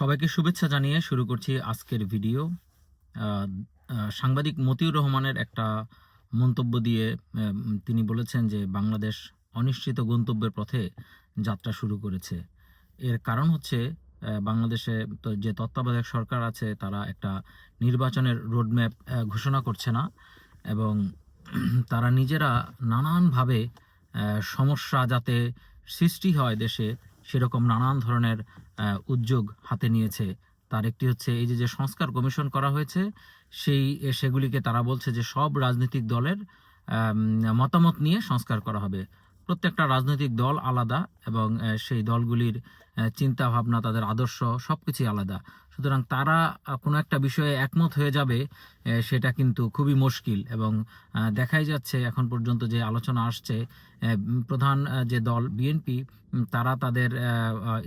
সবাইকে শুভেচ্ছা জানিয়ে শুরু করছি আজকের ভিডিও। সাংবাদিক মতিউর রহমানের একটা মন্তব্য দিয়ে তিনি বলেছেন যে বাংলাদেশ অনিশ্চিত গন্তব্যের পথে যাত্রা শুরু করেছে। এর কারণ হচ্ছে বাংলাদেশে যে তত্ত্বাবধায়ক সরকার আছে, তারা একটা নির্বাচনের রোডম্যাপ ঘোষণা করছে না এবং তারা নিজেরা নানানভাবে সমস্যা যাতে সৃষ্টি হয় দেশে সেরকম নানান ধরনের উদ্যোগ হাতে নিয়েছে। তার একটি হচ্ছে এই যে যে সংস্কার কমিশন করা হয়েছে, সেই সেগুলিকে তারা বলছে যে সব রাজনৈতিক দলের মতামত নিয়ে সংস্কার করা হবে। প্রত্যেকটা রাজনৈতিক দল আলাদা এবং সেই দলগুলির চিন্তা ভাবনা তাদের আদর্শ সবকিছুই আলাদা। সুতরাং তারা কোনো একটা বিষয়ে একমত হয়ে যাবে সেটা কিন্তু খুবই মুশকিল এবং দেখাই যাচ্ছে এখন পর্যন্ত যে আলোচনা আসছে প্রধান যে দল বিএনপি তারা তাদের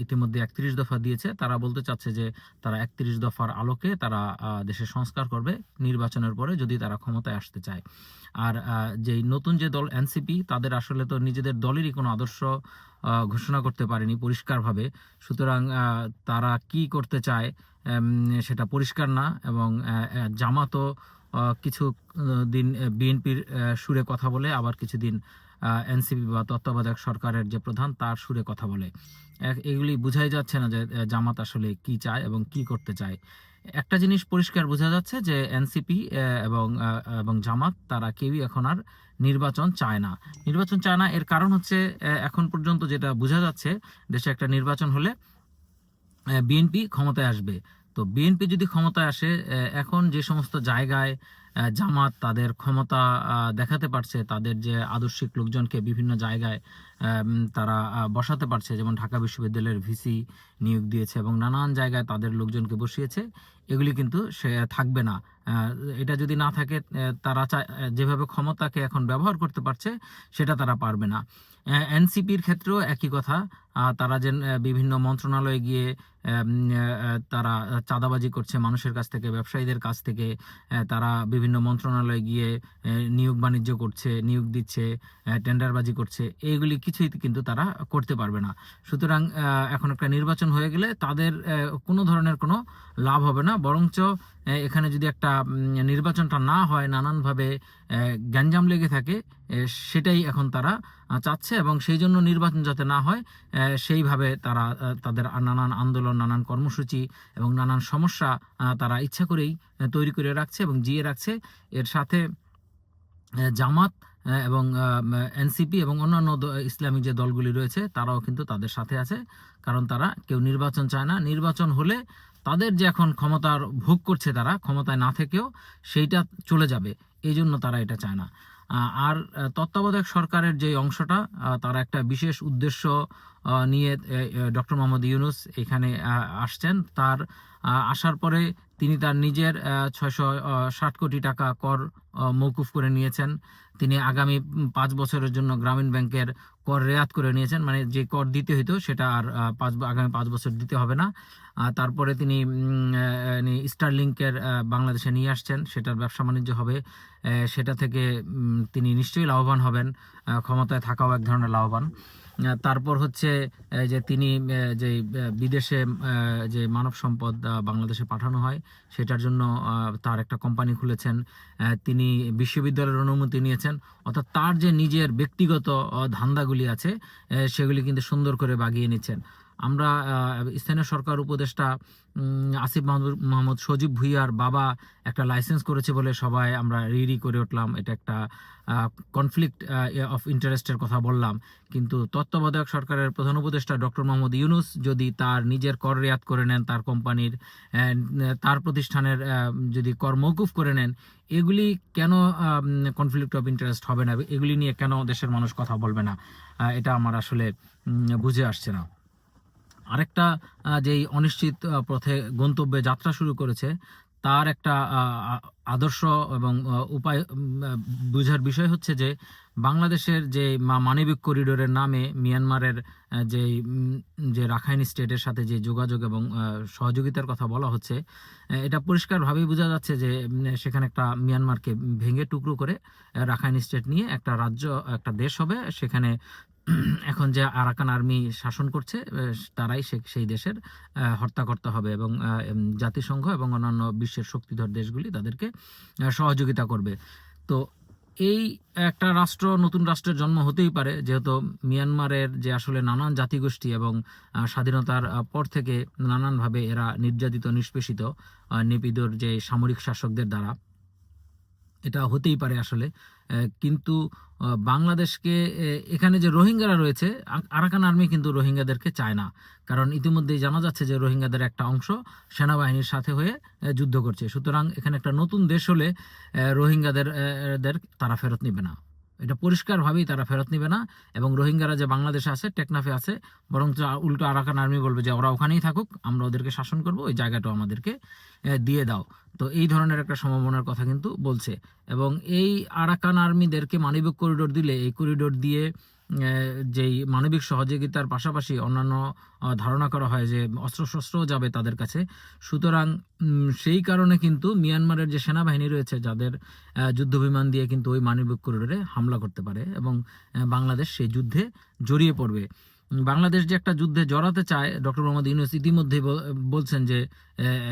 ইতিমধ্যে একত্রিশ দফা দিয়েছে। তারা বলতে চাচ্ছে যে তারা একত্রিশ দফার আলোকে তারা দেশের সংস্কার করবে নির্বাচনের পরে যদি তারা ক্ষমতায় আসতে চায়। আর যেই নতুন যে দল এনসিপি, তাদের আসলে তো নিজেদের দলেরই কোনো আদর্শ ঘোষণা করতে পারেনি পরিষ্কারভাবে। সুতরাং তারা কি করতে চায় সেটা পরিষ্কার না এবং জামাতও কিছু দিন বিএনপির সুরে কথা বলে আবার কিছুদিন এনসিপি বা তত্ত্বাবধায়ক সরকারের যে প্রধান, তার সুরে কথা বলে। এগুলি বোঝাই যাচ্ছে না যে জামাত আসলে কি চায় এবং কি করতে চায়। একটা জিনিস পরিষ্কার বোঝা যাচ্ছে যে, এনসিপি এবং এবং জামাত, তারা কেউই এখন আর নির্বাচন চায় না। নির্বাচন চায় না, এর কারণ হচ্ছে এখন পর্যন্ত যেটা বোঝা যাচ্ছে, দেশে একটা নির্বাচন হলে বিএনপি ক্ষমতায় আসবে। তো বিএনপি যদি ক্ষমতায় আসে এখন যে সমস্ত জায়গায় জামাত তাদের ক্ষমতা দেখাতে পারছে, তাদের যে আদর্শিক লোকজনকে বিভিন্ন জায়গায় তারা বসাতে পারছে, যেমন ঢাকা বিশ্ববিদ্যালয়ের ভিসি নিয়োগ দিয়েছে এবং নানান জায়গায় তাদের লোকজনকে বসিয়েছে, এগুলি কিন্তু সে, থাকবে না। এটা যদি না থাকে তারা যেভাবে ক্ষমতাকে এখন ব্যবহার করতে পারছে, সেটা তারা পারবে না। এনসিপির ক্ষেত্রেও একই কথা তারা যে বিভিন্ন মন্ত্রণালয়ে গিয়ে তারা চাঁদাবাজি করছে মানুষের কাছ থেকে, ব্যবসায়ীদের কাছ থেকে তারা বিভিন্ন মন্ত্রণালয়ে গিয়ে নিয়োগ বাণিজ্য করছে, নিয়োগ দিচ্ছে টেন্ডারবাজি করছে, এইগুলি কিছুই কিন্তু তারা করতে পারবে না। সুতরাং এখন একটা নির্বাচন হয়ে গেলে তাদের কোনো ধরনের কোনো লাভ হবে না। বরঞ্চ এখানে যদি একটা নির্বাচনটা না হয়, নানানভাবে গ্যাঞ্জাম লেগে থাকে সেটাই এখন তারা চাচ্ছে এবং সেই জন্য নির্বাচন যাতে না হয় সেইভাবে তারা তাদের নানান আন্দোলন, নানান কর্মসূচি এবং নানান সমস্যা তারা ইচ্ছা করেই তৈরি করে রাখছে এবং জিয়ে রাখছে। এর সাথে জামাত এবং এনসিপি এবং অন্যান্য দ- ইসলামী যে দলগুলি রয়েছে, তারাও কিন্তু তাদের সাথে আছে। কারণ তারা কেউ নির্বাচন চায় না। নির্বাচন হলে তাদের যে এখন ক্ষমতার ভোগ করছে তারা, ক্ষমতায় না থেকেও সেইটা চলে যাবে। এই জন্য তারা এটা চায় না। আর তত্ত্বাবধায়ক সরকারের যে অংশটা তারা একটা বিশেষ উদ্দেশ্য নিয়ে ডক্টর মোহাম্মদ ইউনুস এখানে আসছেন। তার আসার পরে তিনি তার নিজের ছয়শো ষাট কোটি টাকা কর মৌকুফ করে নিয়েছেন। তিনি আগামী পাঁচ বছরের জন্য গ্রামীণ ব্যাংকের কর রেয়াত করে নিয়েছেন। মানে যে কর দিতে হইতো সেটা আর পাঁচ, আগামী পাঁচ বছর দিতে হবে না। তারপরে তিনি স্টারলিংকের বাংলাদেশে নিয়ে আসছেন। সেটার ব্যবসা বাণিজ্য হবে সেটা থেকে তিনি নিশ্চয়ই লাভবান হবেন। ক্ষমতায় থাকাও এক ধরনের লাভবান। তারপর হচ্ছে যে তিনি যে বিদেশে যে মানব সম্পদ বাংলাদেশে পাঠানো হয়, সেটার জন্য তার একটা কোম্পানি খুলেছেন। তিনি বিশ্ববিদ্যালয়ের অনুমতি নিয়েছেন। অর্থাৎ তার যে নিজের ব্যক্তিগত ধান্দাগুলি আছে সেগুলি কিন্তু সুন্দর করে বাগিয়ে নিচ্ছেন। আমরা স্থানীয় সরকার উপদেষ্টা আসিফ মাহমুদ মোহাম্মদ সজীব ভুইয়ার বাবা একটা লাইসেন্স করেছে বলে সবাই আমরা রিরি করে উঠলাম। এটা একটা কনফ্লিক্ট অফ ইন্টারেস্টের কথা বললাম। কিন্তু তত্ত্বাবধায়ক সরকারের প্রধান উপদেষ্টা ডক্টর মোহাম্মদ ইউনুস যদি তার নিজের কর রেয়াত করে নেন, তার কোম্পানির তার প্রতিষ্ঠানের যদি কর মৌকুফ করে নেন, এগুলি কেন কনফ্লিক্ট অফ ইন্টারেস্ট হবে না? এগুলি নিয়ে কেন দেশের মানুষ কথা বলবে না? এটা আমার আসলে বুঝে আসছে না। আরেকটা যেই অনিশ্চিত পথে গন্তব্যে যাত্রা শুরু করেছে, তার একটা আদর্শ এবং উপায় বোঝার বিষয় হচ্ছে যে, বাংলাদেশের যে মা- মানবিক করিডোরের নামে মিয়ানমারের যে যে রাখাইন স্টেটের সাথে যে যোগাযোগ এবং সহযোগিতার কথা বলা হচ্ছে এটা পরিষ্কারভাবেই বোঝা যাচ্ছে যে সেখানে একটা মিয়ানমারকে ভেঙে টুকরো করে, রাখাইন স্টেট নিয়ে একটা রাজ্য, একটা দেশ হবে, সেখানে এখন যে আরাকান আর্মি শাসন করছে তারাই সেই দেশের হর্তাকর্তা হবে এবং জাতিসংঘ এবং অন্যান্য বিশ্বের শক্তিধর দেশগুলি তাদেরকে সহযোগিতা করবে। তো এই একটা রাষ্ট্র নতুন রাষ্ট্রের জন্ম হতেই পারে যেহেতু মিয়ানমারের যে আসলে নানান জাতিগোষ্ঠী এবং স্বাধীনতার পর থেকে নানানভাবে এরা নির্যাতিত নিষ্পেষিত আহ, নিপীড়র যে সামরিক শাসকদের দ্বারা এটা হতেই পারে আসলে। কিন্তু বাংলাদেশকে এখানে যে রোহিঙ্গারা রয়েছে আরাকান আর্মি কিন্তু রোহিঙ্গাদেরকে চায় না। কারণ ইতিমধ্যেই জানা যাচ্ছে যে রোহিঙ্গাদের একটা অংশ সেনাবাহিনীর সাথে হয়ে যুদ্ধ করছে। সুতরাং এখানে একটা নতুন দেশ হলে রোহিঙ্গাদের দের তারা ফেরত নেবে না। এটা পরিষ্কারভাবেই তারা ফেরত নেবে না এবং রোহিঙ্গারা যে বাংলাদেশে আছে, টেকনাফে আছে বরং উল্টো আরাকান আর্মি বলবে যে ওরা ওখানেই থাকুক, আমরা ওদেরকে শাসন করব, ওই জায়গাটাও আমাদেরকে দিয়ে দাও। তো এই ধরনের একটা সম্ভাবনার কথা কিন্তু বলছে। এবং এই আরাকান আর্মিদেরকে মানবিক করিডোর দিলে, এই করিডোর দিয়ে যেই মানবিক সহযোগিতার পাশাপাশি অন্যান্য ধারণা করা হয় যে অস্ত্রশস্ত্রও যাবে তাদের কাছে। সুতরাং সেই কারণে কিন্তু মিয়ানমারের যে সেনাবাহিনী রয়েছে, যাদের যুদ্ধবিমান দিয়ে কিন্তু ওই মানবিক করিডোরে হামলা করতে পারে এবং বাংলাদেশ সেই যুদ্ধে জড়িয়ে পড়বে। বাংলাদেশ যে একটা যুদ্ধে জড়াতে চায়, ডক্টর মোহাম্মদ ইউনুস ইতিমধ্যে বল- বলছেন যে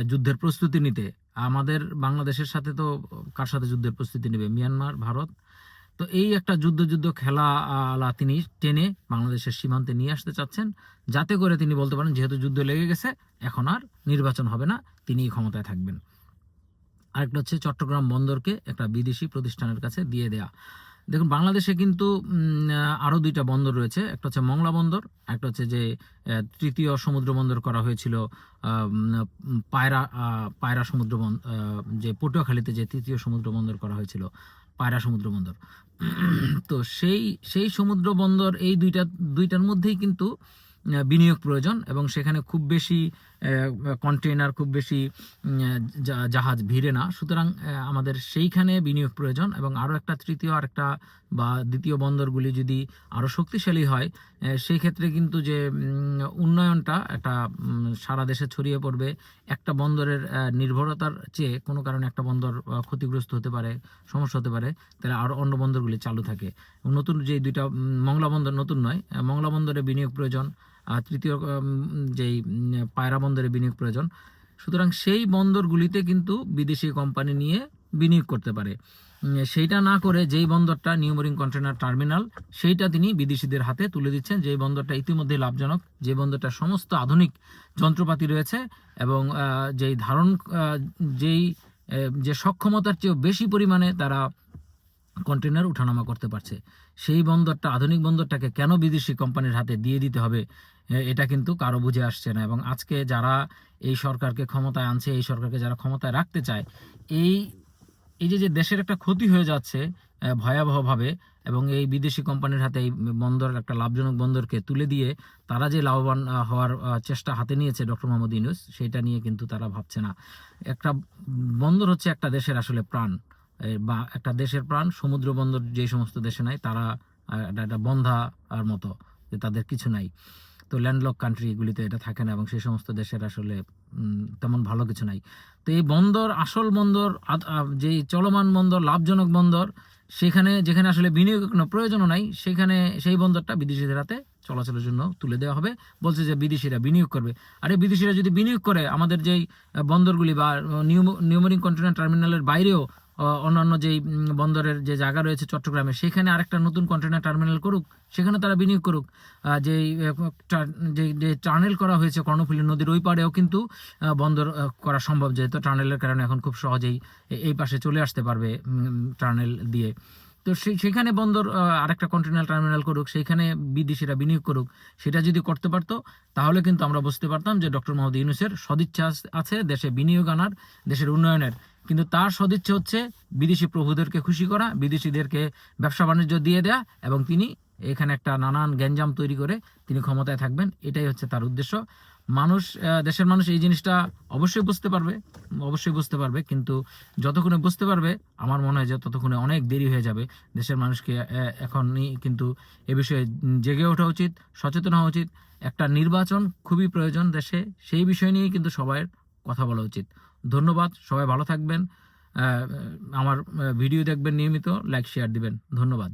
যুদ্ধের প্রস্তুতি নিতে। আমাদের বাংলাদেশের সাথে তো কার সাথে যুদ্ধের প্রস্তুতি নেবে? মিয়ানমার, ভারত? তো এই একটা যুদ্ধ যুদ্ধ খেলা আলা তিনি টেনে বাংলাদেশের সীমান্তে নিয়ে আসতে চাচ্ছেন। যাতে করে তিনি বলতে পারেন, যেহেতু যুদ্ধ লেগে গেছে, এখন আর নির্বাচন হবে না তিনি ক্ষমতায় থাকবেন। আরেকটা হচ্ছে চট্টগ্রাম বন্দরকে একটা বিদেশি প্রতিষ্ঠানের কাছে দিয়ে দেয়া। দেখুন, বাংলাদেশে কিন্তু আরও দুইটা বন্দর রয়েছে। একটা হচ্ছে মংলা বন্দর, একটা হচ্ছে যে তৃতীয় সমুদ্র বন্দর করা হয়েছিল পায়রা পায়রা সমুদ্র যে পটুয়াখালীতে যে তৃতীয় সমুদ্র বন্দর করা হয়েছিল, পায়রা সমুদ্র বন্দর। তো সেই সেই সমুদ্র বন্দর, এই দুইটা, দুইটার মধ্যেই কিন্তু বিনিয়োগ প্রয়োজন এবং সেখানে খুব বেশি কন্টেইনার খুব বেশি জাহাজ ভিড়ে না। সুতরাং আমাদের সেইখানে বিনিয়োগ প্রয়োজন এবং আরও একটা তৃতীয় আর একটা বা দ্বিতীয় বন্দরগুলি যদি আরও শক্তিশালী হয় সেই ক্ষেত্রে কিন্তু যে উন্নয়নটা একটা সারা দেশে ছড়িয়ে পড়বে। একটা বন্দরের নির্ভরতার চেয়ে কোনো কারণে একটা বন্দর ক্ষতিগ্রস্ত হতে পারে, সমস্যা হতে পারে, তাহলে আরও অন্য বন্দরগুলি চালু থাকে। নতুন যে দুইটা মংলা বন্দর নতুন নয় মংলা বন্দরে বিনিয়োগ প্রয়োজন। তৃতীয় যেই পায়রা বন্দরে বিনিয়োগ প্রয়োজন। সুতরাং সেই বন্দরগুলিতে কিন্তু বিদেশি কোম্পানি নিয়ে বিনিয়োগ করতে পারে। সেইটা না করে যেই বন্দরটা নিউমোরিং কন্টেনার টার্মিনাল, সেইটা তিনি বিদেশিদের হাতে তুলে দিচ্ছেন। যেই বন্দরটা ইতিমধ্যে লাভজনক, যে বন্দরটা সমস্ত আধুনিক যন্ত্রপাতি রয়েছে এবং যেই ধারণ যেই যে সক্ষমতার চেয়েও বেশি পরিমাণে তারা কন্টেনার উঠানামা করতে পারছে। সেই বন্দরটা, আধুনিক বন্দরটাকে কেন বিদেশি কোম্পানির হাতে দিয়ে দিতে হবে? এটা কিন্তু কারও বুঝে আসছে না। এবং আজকে যারা এই সরকারকে ক্ষমতায় আনছে, এই সরকারকে যারা ক্ষমতায় রাখতে চায়, এই এই যে যে দেশের একটা ক্ষতি হয়ে যাচ্ছে ভয়াবহভাবে, এবং এই বিদেশি কোম্পানির হাতে এই বন্দর, একটা লাভজনক বন্দরকে তুলে দিয়ে তারা যে লাভবান হওয়ার চেষ্টা হাতে নিয়েছে ডক্টর মোহাম্মদ ইউনুস, সেটা নিয়ে কিন্তু তারা ভাবছে না। একটা বন্দর হচ্ছে একটা দেশের আসলে প্রাণ বা একটা দেশের প্রাণ, সমুদ্র বন্দর যে সমস্ত দেশে নাই, তারা একটা- বন্ধা আর মতো, যে তাদের কিছু নাই। তো ল্যান্ডলক কান্ট্রিগুলিতে এটা থাকে না এবং সেই সমস্ত দেশের আসলে তেমন ভালো কিছু নাই। তো এই বন্দর, আসল বন্দর যেই চলমান বন্দর, লাভজনক বন্দর, সেখানে, যেখানে আসলে বিনিয়োগের কোনো প্রয়োজনও নাই, সেখানে সেই বন্দরটা বিদেশিদের হাতে চলাচলের জন্য তুলে দেওয়া হবে। বলছে যে বিদেশিরা বিনিয়োগ করবে। আরে বিদেশিরা যদি বিনিয়োগ করে, আমাদের যেই বন্দরগুলি বা, নিউ নিউমোরিং কন্টেনার টার্মিনালের বাইরেও অন্যান্য যেই বন্দরের যে জায়গা রয়েছে চট্টগ্রামে, সেখানে আরেকটা নতুন কন্টেনার টার্মিনাল করুক, সেখানে তারা বিনিয়োগ করুক। যেই যে টানেল করা হয়েছে কর্ণফুলী নদীর ওই পাড়েও কিন্তু বন্দর করা সম্ভব, যেহেতু টানেলের কারণে এখন খুব সহজেই এই পাশে চলে আসতে পারবে টানেল দিয়ে। তো সেই সেখানে বন্দর আরেকটা কন্টেনার টার্মিনাল করুক সেইখানে বিদেশিরা বিনিয়োগ করুক, সেটা যদি করতে পারতো, তাহলে কিন্তু আমরা বুঝতে পারতাম যে ডক্টর মোহাম্মদ ইউনুসের সদিচ্ছা আছে দেশে বিনিয়োগ আনার, দেশের উন্নয়নের। কিন্তু তার সদিচ্ছা হচ্ছে বিদেশি প্রভুদেরকে খুশি করা, বিদেশিদেরকে ব্যবসা বাণিজ্য দিয়ে দেয়া এবং তিনি এখানে একটা নানান গ্যাঞ্জাম তৈরি করে তিনি ক্ষমতায় থাকবেন, এটাই হচ্ছে তার উদ্দেশ্য। মানুষ দেশের মানুষ এই জিনিসটা অবশ্যই বুঝতে পারবে, অবশ্যই বুঝতে পারবে, কিন্তু যতক্ষণে বুঝতে পারবে, আমার মনে হয় যে ততক্ষণে অনেক দেরি হয়ে যাবে দেশের মানুষকে এখনই কিন্তু এ বিষয়ে জেগে ওঠা উচিত, সচেতন হওয়া উচিত। একটা নির্বাচন খুবই প্রয়োজন দেশে, সেই বিষয় নিয়েই কিন্তু সবার কথা বলা উচিত। ধন্যবাদ সবাই ভালো থাকবেন। আমার ভিডিও দেখবেন নিয়মিত লাইক শেয়ার দিবেন। ধন্যবাদ।